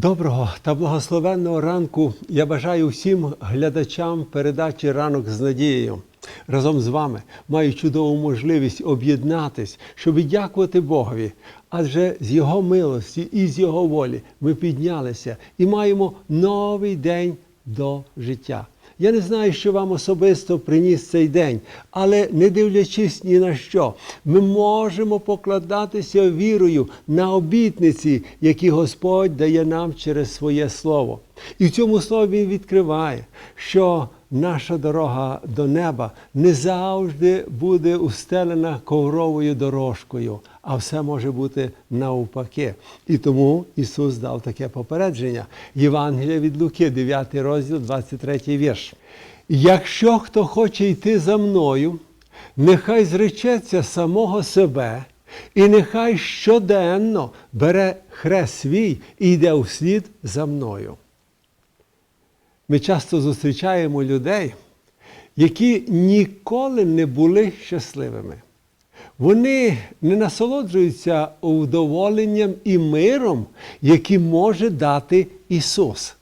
Доброго та благословенного ранку я бажаю всім глядачам передачі Ранок з надією. Разом з вами маю чудову можливість об'єднатись, щоб дякувати Богові. Адже з Його милості і з Його волі ми піднялися і маємо новий день до життя. Я не знаю, що вам особисто приніс цей день, але не дивлячись ні на що, ми можемо покладатися вірою на обітниці, які Господь дає нам через своє слово. І в цьому слові Він відкриває, що наша дорога до неба не завжди буде устелена ковровою дорожкою, а все може бути навпаки. І тому Ісус дав таке попередження. Євангелія від Луки, 9 розділ, 23 вірш. Якщо хто хоче йти за мною, нехай зречеться самого себе, і нехай щоденно бере хрест свій і йде вслід за мною. Ми часто зустрічаємо людей, які ніколи не були щасливими. Вони не насолоджуються удоволенням і миром, які може дати Ісус.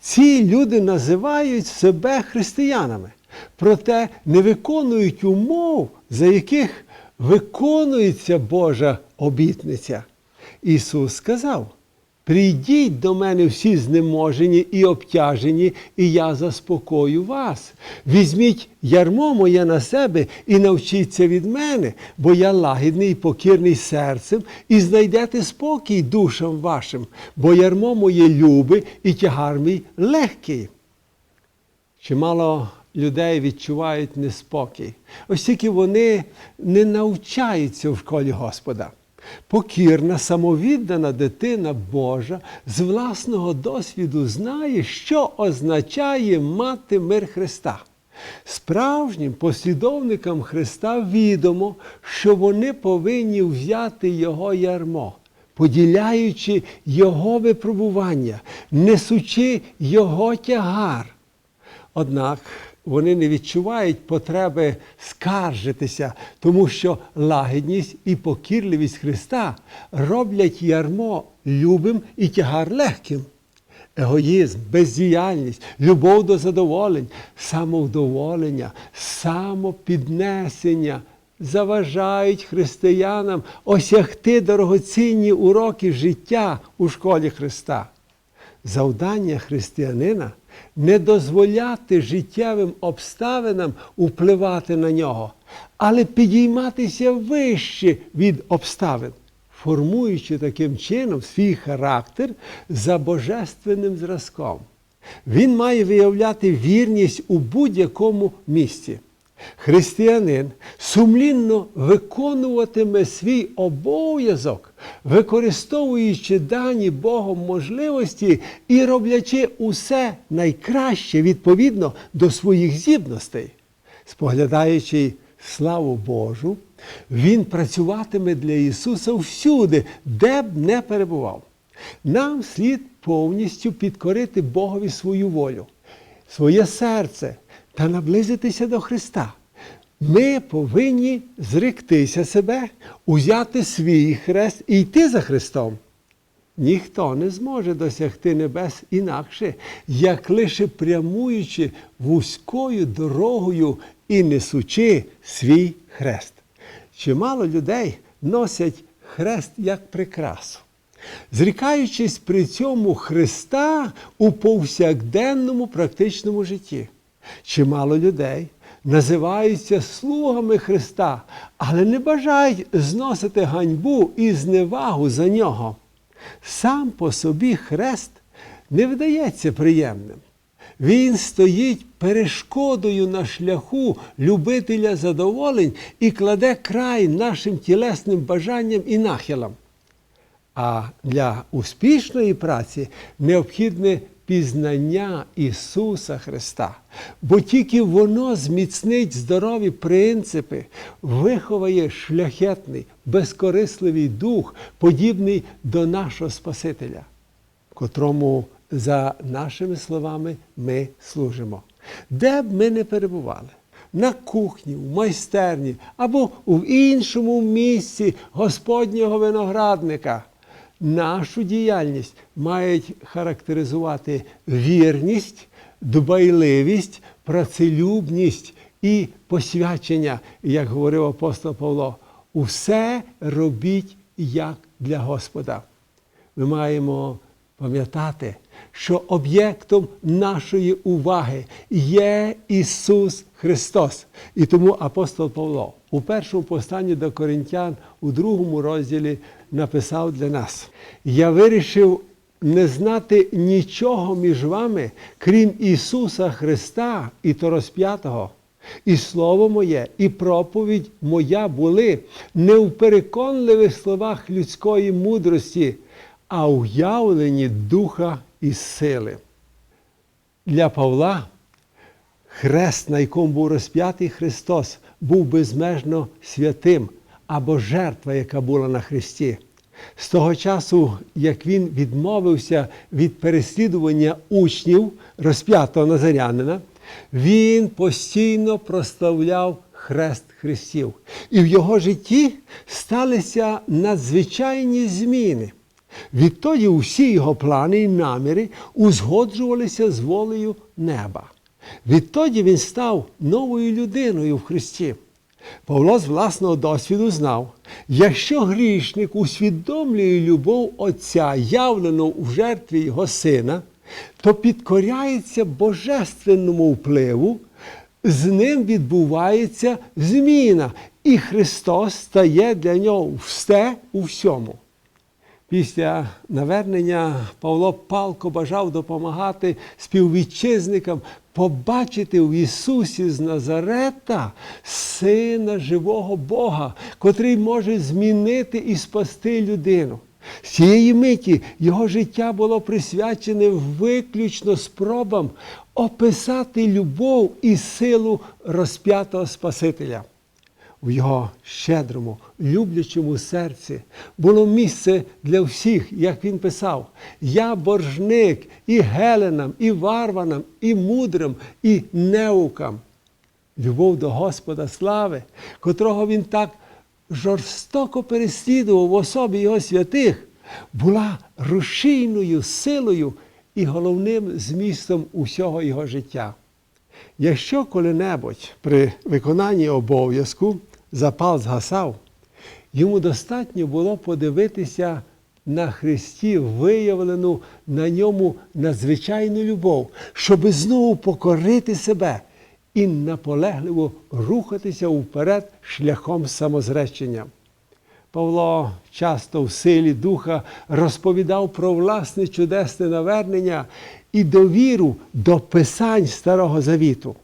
Ці люди називають себе християнами, проте не виконують умов, за яких виконується Божа обітниця. Ісус сказав: Прийдіть до мене всі знеможені і обтяжені, і я заспокою вас. Візьміть ярмо моє на себе і навчіться від мене, бо я лагідний і покірний серцем, і знайдете спокій душам вашим, бо ярмо моє любе і тягар мій легкий. Чимало людей відчувають неспокій, оскільки вони не навчаються в школі Господа. Покірна, самовіддана дитина Божа з власного досвіду знає, що означає мати мир Христа. Справжнім послідовникам Христа відомо, що вони повинні взяти Його ярмо, поділяючи Його випробування, несучи Його тягар. Однак вони не відчувають потреби скаржитися, тому що лагідність і покірливість Христа роблять ярмо любим і тягар легким. Егоїзм, бездіяльність, любов до задоволень, самовдоволення, самопіднесення заважають християнам осягти дорогоцінні уроки життя у школі Христа. Завдання християнина не дозволяти життєвим обставинам впливати на нього, але підійматися вище від обставин, формуючи таким чином свій характер за божественним зразком. Він має виявляти вірність у будь-якому місці. Християнин сумлінно виконуватиме свій обов'язок, використовуючи дані Богом можливості і роблячи усе найкраще відповідно до своїх здібностей. Споглядаючи славу Божу, Він працюватиме для Ісуса всюди, де б не перебував. Нам слід повністю підкорити Богові свою волю, своє серце та наблизитися до Христа. Ми повинні зректися себе, узяти свій хрест і йти за Христом. Ніхто не зможе досягти небес інакше, як лише прямуючи вузькою дорогою і несучи свій хрест. Чимало людей носять хрест як прикрасу, зрікаючись при цьому Христа у повсякденному практичному житті. Чимало людей називаються слугами Христа, але не бажають зносити ганьбу і зневагу за нього. Сам по собі хрест не вдається приємним. Він стоїть перешкодою на шляху любителя задоволень і кладе край нашим тілесним бажанням і нахилам. А для успішної праці необхідне пізнання Ісуса Христа, бо тільки воно зміцнить здорові принципи, виховає шляхетний, безкорисливий дух, подібний до нашого Спасителя, котрому, за нашими словами, ми служимо. Де б ми не перебували. На кухні, в майстерні або в іншому місці Господнього виноградника. Нашу діяльність мають характеризувати вірність, дбайливість, працелюбність і посвячення, як говорив апостол Павло. Усе робіть як для Господа. Ми маємо пам'ятати, що об'єктом нашої уваги є Ісус Христос. І тому апостол Павло у першому посланні до Коринтян у другому розділі написав для нас: Я вирішив не знати нічого між вами, крім Ісуса Христа і то розп'ятого. І слово моє, і проповідь моя були не в переконливих словах людської мудрості, а у явленні духа і сили. Для Павла хрест, на якому був розп'ятий Христос, був безмежно святим або жертва, яка була на Христі. З того часу, як він відмовився від переслідування учнів розп'ятого Назарянина, він постійно прославляв хрест Христів. І в його житті сталися надзвичайні зміни. Відтоді усі його плани і наміри узгоджувалися з волею неба. Відтоді він став новою людиною в Христі. Павло з власного досвіду знав, якщо грішник усвідомлює любов Отця, явлену в жертві його сина, то підкоряється божественному впливу, з ним відбувається зміна, і Христос стає для нього все у всьому. Після навернення Павло палко бажав допомагати співвітчизникам побачити в Ісусі з Назарета Сина живого Бога, котрий може змінити і спасти людину. З цієї миті його життя було присвячене виключно спробам описати любов і силу розп'ятого Спасителя. В його щедрому, люблячому серці було місце для всіх, як він писав: Я боржник і геленам, і варванам, і мудрим, і неукам. Любов до Господа слави, котрого він так жорстоко переслідував в особі його святих, була рушійною силою і головним змістом усього його життя. Якщо коли-небудь при виконанні обов'язку запал згасав, йому достатньо було подивитися на Христі, виявлену на ньому надзвичайну любов, щоби знову покорити себе і наполегливо рухатися вперед шляхом самозречення. Павло часто в силі духа розповідав про власне чудесне навернення і довіру до писань Старого Завіту.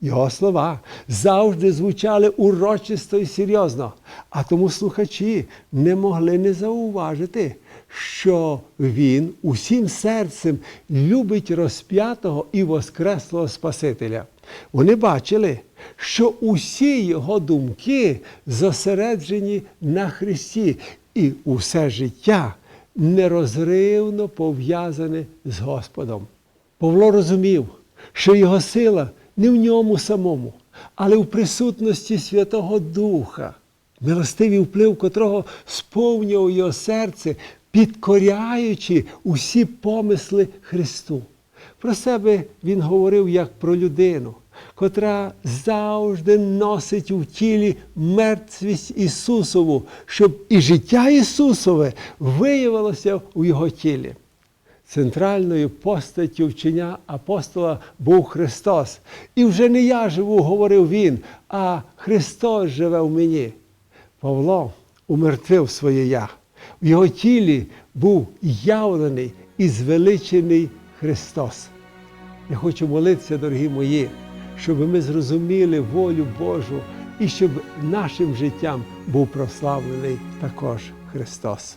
Його слова завжди звучали урочисто і серйозно, а тому слухачі не могли не зауважити, що він усім серцем любить розп'ятого і воскреслого Спасителя. Вони бачили, що усі його думки зосереджені на Христі, і усе життя нерозривно пов'язане з Господом. Павло розумів, що його сила не в ньому самому, але в присутності Святого Духа, милостивий вплив котрого сповнював його серце, підкоряючи усі помисли Христу. Про себе він говорив як про людину, котра завжди носить у тілі мертвість Ісусову, щоб і життя Ісусове виявилося у Його тілі. Центральною постаттю вчення апостола був Христос. І вже не я живу, говорив Він, а Христос живе в мені. Павло умертвив своє я. В його тілі був явлений і звеличений Христос. Я хочу молитися, дорогі мої, щоб ми зрозуміли волю Божу і щоб нашим життям був прославлений також Христос.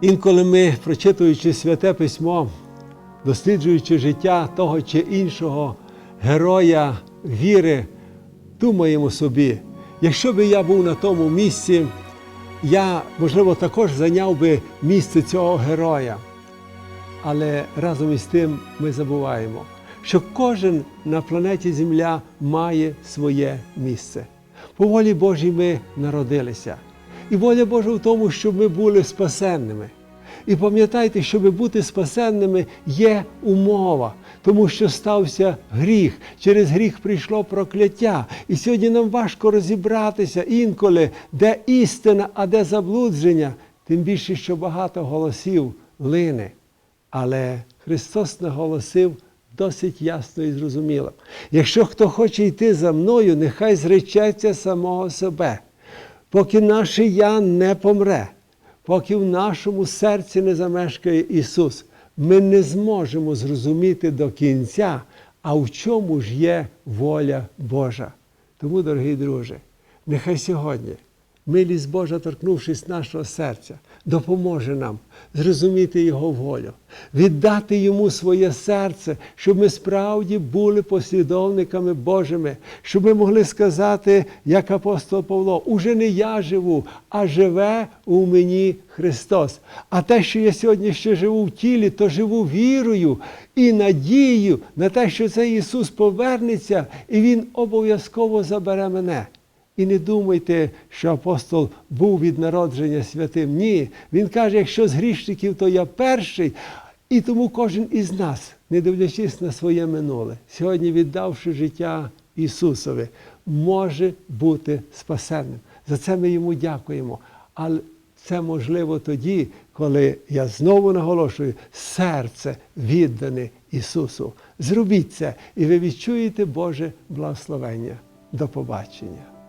Інколи ми, прочитуючи святе письмо, досліджуючи життя того чи іншого героя віри, думаємо собі, якщо би я був на тому місці, я, можливо, також зайняв би місце цього героя. Але разом із тим ми забуваємо, що кожен на планеті Земля має своє місце. По волі Божій ми народилися. І воля Божа в тому, щоб ми були спасенними. І пам'ятайте, щоб бути спасенними є умова, тому що стався гріх. Через гріх прийшло прокляття. І сьогодні нам важко розібратися інколи, де істина, а де заблудження, тим більше, що багато голосів лине. Але Христос наголосив досить ясно і зрозуміло. Якщо хто хоче йти за мною, нехай зречеться самого себе, поки наше я не помре, поки в нашому серці не замешкає Ісус, ми не зможемо зрозуміти до кінця, а в чому ж є воля Божа. Тому, дорогі друже, нехай сьогодні милість Божа, торкнувшись нашого серця, допоможе нам зрозуміти Його волю, віддати Йому своє серце, щоб ми справді були послідовниками Божими, щоб ми могли сказати, як апостол Павло, уже не я живу, а живе у мені Христос. А те, що я сьогодні ще живу в тілі, то живу вірою і надією на те, що цей Ісус повернеться, і Він обов'язково забере мене. І не думайте, що апостол був від народження святим. Ні. Він каже, якщо з грішників, то я перший. І тому кожен із нас, не дивлячись на своє минуле, сьогодні віддавши життя Ісусові, може бути спасенним. За це ми йому дякуємо. Але це можливо тоді, коли я знову наголошую, серце віддане Ісусу. Зробіть це, і ви відчуєте Боже благословення. До побачення.